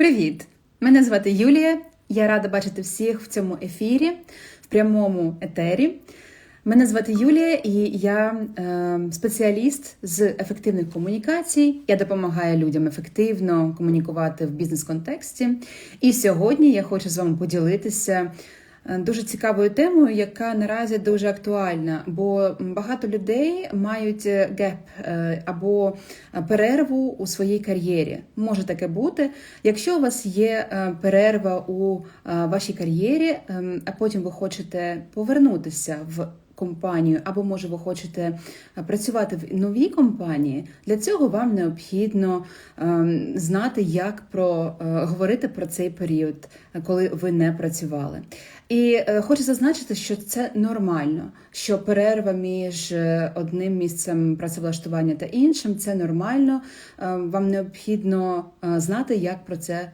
Привіт! Мене звати Юлія. Я рада бачити всіх в цьому ефірі, в прямому етері. Мене звати Юлія, і я е, спеціаліст з ефективних комунікацій. Я допомагаю людям ефективно комунікувати в бізнес-контексті. І сьогодні я хочу з вами поділитися дуже цікавою темою, яка наразі дуже актуальна, бо багато людей мають геп або перерву у своїй кар'єрі. Може таке бути. Якщо у вас є е, перерва у е, вашій кар'єрі, ем, а потім ви хочете повернутися в компанію, або може ви хочете е, працювати в новій компанії, для цього вам необхідно ем, знати, як про е, говорити про цей період, коли ви не працювали. І е, хочу зазначити, що це нормально, що перерва між одним місцем працевлаштування та іншим це нормально. Е, Вам необхідно знати, як про це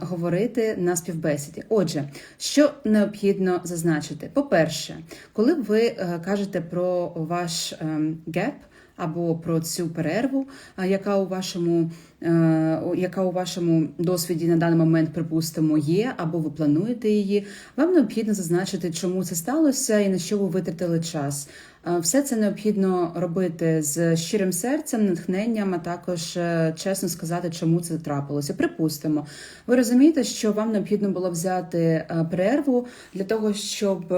говорити на співбесіді. Отже, що необхідно зазначити? По-перше, коли ви е, кажете про ваш ем, геп. Або про цю перерву, яка у вашому е, яка у вашому досвіді на даний момент, припустимо, є, або ви плануєте її. Вам необхідно зазначити, чому це сталося і на що ви витратили час. Все це необхідно робити з щирим серцем, натхненням, а також е, чесно сказати, чому це трапилося. Припустимо, ви розумієте, що вам необхідно було взяти е, перерву для того, щоб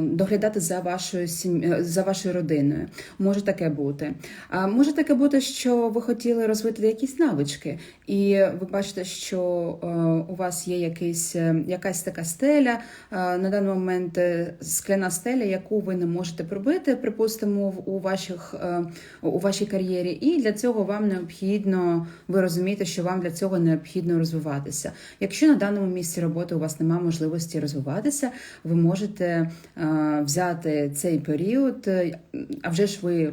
доглядати за вашою сім'єю, за вашою родиною. Може таке бути. А може таке бути, що ви хотіли розвити якісь навички, і ви бачите, що е, у вас є якийсь, е, якась така стеля е, на даний момент скляна стеля, яку ви не можете пробити, припустимо, у ваших у вашій кар'єрі. І для цього вам необхідно, ви розумієте, що вам для цього необхідно розвиватися. Якщо на даному місці роботи у вас немає можливості розвиватися, ви можете взяти цей період, а вже ж ви.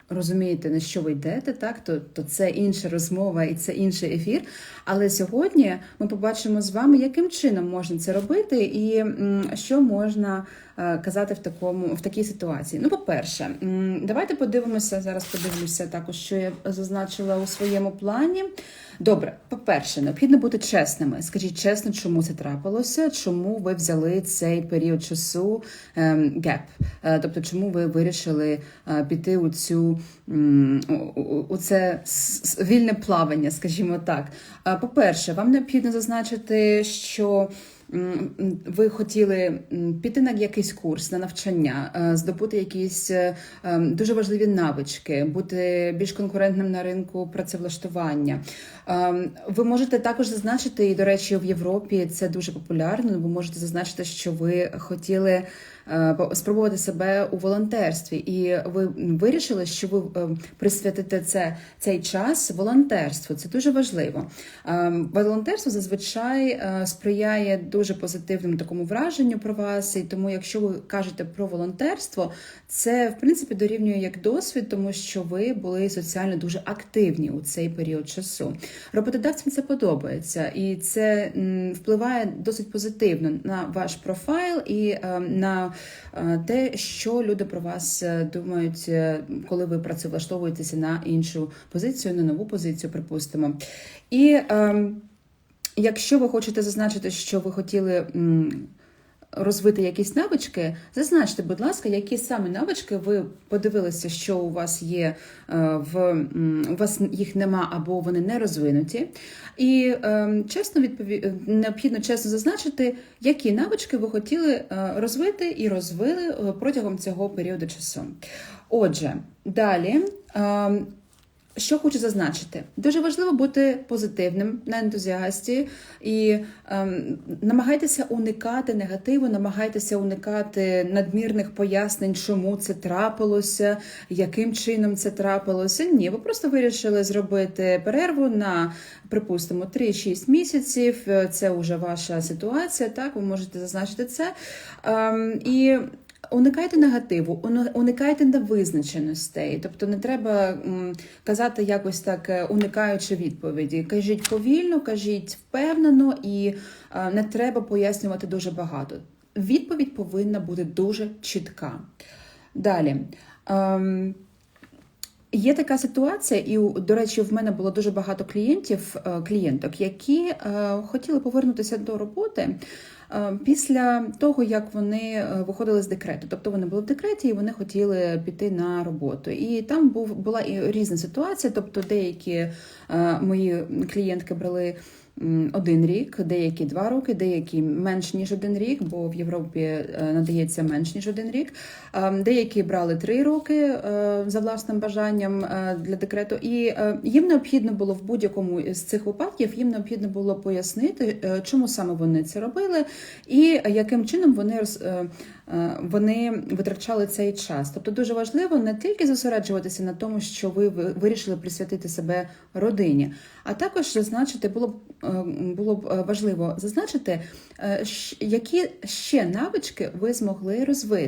Розумієте, на що ви йдете, так то, то це інша розмова і це інший ефір. Але сьогодні ми побачимо з вами, яким чином можна це робити, і що можна е, казати в такому в такій ситуації. Ну, по-перше, давайте подивимося зараз. Подивлюся також, що я зазначила у своєму плані. Добре, по-перше, необхідно бути чесними. Скажіть чесно, чому це трапилося, чому ви взяли цей період часу ем, геп, Е, тобто, чому ви вирішили е, піти у цю м, у- у- у це с- с- вільне плавання, скажімо так. Е, По-перше, вам необхідно зазначити, що ви хотіли піти на якийсь курс, на навчання, е, здобути якісь е, ем, дуже важливі навички, бути більш конкурентним на ринку працевлаштування. Ем, Ви можете також зазначити, і до речі, в Європі це дуже популярно. Ви можете зазначити, що ви хотіли е, спробувати себе у волонтерстві, і ви вирішили, що ви е, присвятите це цей час волонтерству. Це дуже важливо. Ем, Волонтерство зазвичай сприяє дуже позитивному такому враженню про вас. І тому, якщо ви кажете про волонтерство, це в принципі дорівнює як досвід, тому що ви були соціально дуже активні у цей період часу. Роботодавцям це подобається, і це впливає досить позитивно на ваш профайл і е, на е, те, що люди про вас е, думають, коли ви працевлаштовуєтеся на іншу позицію, на нову позицію, припустимо. І ем, якщо ви хочете зазначити, що ви хотіли. Розвити якісь навички, зазначте, будь ласка, які саме навички ви подивилися, що у вас є е, в у вас їх нема або вони не розвинуті. І е, чесно відпові... необхідно чесно зазначити, які навички ви хотіли е, розвити і розвили е, протягом цього періоду часу. Отже, далі. Що хочу зазначити, дуже важливо бути позитивним на ентузіасті і ем, намагайтеся уникати негативу, намагайтеся уникати надмірних пояснень, чому це трапилося, яким чином це трапилося. Ні, ви просто вирішили зробити перерву на, припустимо, 3-6 місяців. Це вже ваша ситуація. Так, ви можете зазначити це. Ем, і Уникайте негативу, уникайте невизначеностей. Тобто не треба казати якось так, е, уникаючи відповіді. Кажіть повільно, кажіть впевнено і е, не треба пояснювати дуже багато. Відповідь повинна бути дуже чітка. Далі. Є така ситуація, і до речі, в мене було дуже багато клієнтів, е, клієнток, які е, хотіли повернутися до роботи. е, Після того, як вони виходили з декрету, тобто вони були в декреті і вони хотіли піти на роботу. І там був була і різна ситуація. Тобто, деякі мої клієнтки брали один рік, деякі два роки, деякі менш ніж один рік, бо в Європі е, надається менш ніж один рік. Е, Деякі брали три роки е, за власним бажанням е, для декрету, і їм необхідно було в будь-якому з цих випадків їм необхідно було пояснити, чому саме вони це робили, і яким чином вони вони витрачали цей час. Тобто дуже важливо не тільки зосереджуватися на тому, що ви ви- вирішили присвятити себе родині, а також зазначити було б було б е, важливо зазначити, е, які ще навички ви змогли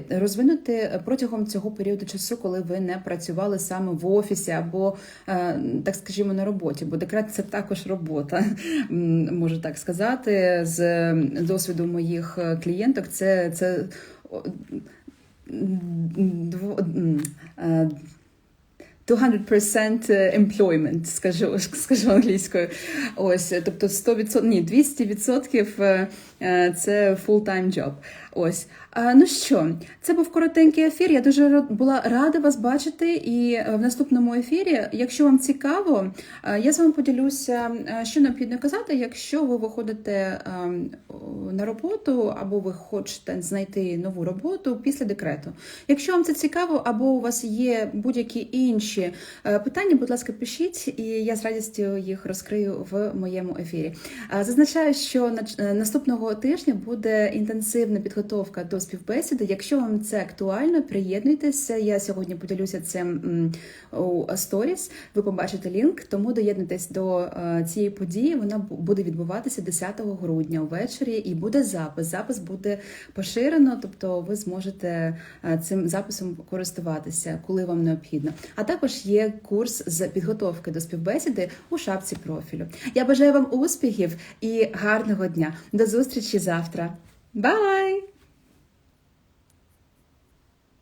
розвинути протягом цього періоду часу, коли ви не працювали саме в офісі або е, так скажімо на роботі, бо декрет це також робота, можу так сказати. З досвіду моїх клієнток, це це 200% employment, скажу, скажу англійською. Ось, тобто 100%, ні, 200% е, е, це full-time job. Ось. Ну що, це був коротенький ефір. Я дуже була рада вас бачити. І е, в наступному ефірі, якщо вам цікаво, е, я з вами поділюся, е, що необхідно казати, якщо ви виходите е, на роботу або ви хочете знайти нову роботу після декрету. Якщо вам це цікаво, або у вас є будь-які інші е, питання, будь ласка, пишіть, і я з радістю їх розкрию в моєму ефірі. Зазначаю, що е, наступного тижня буде інтенсивна підготовка до співбесіди. Якщо вам це актуально, приєднуйтеся. Я сьогодні поділюся цим у сторіс. Ви побачите лінк, тому доєднуйтесь до е, цієї події. Вона буде відбуватися 10 грудня ввечері, і буде запис. Запис буде поширено, тобто ви зможете е, цим записом користуватися, коли вам необхідно. А також є курс з підготовки до співбесіди у шапці профілю. Я бажаю вам успіхів і гарного дня. До зустрічі завтра. Бай!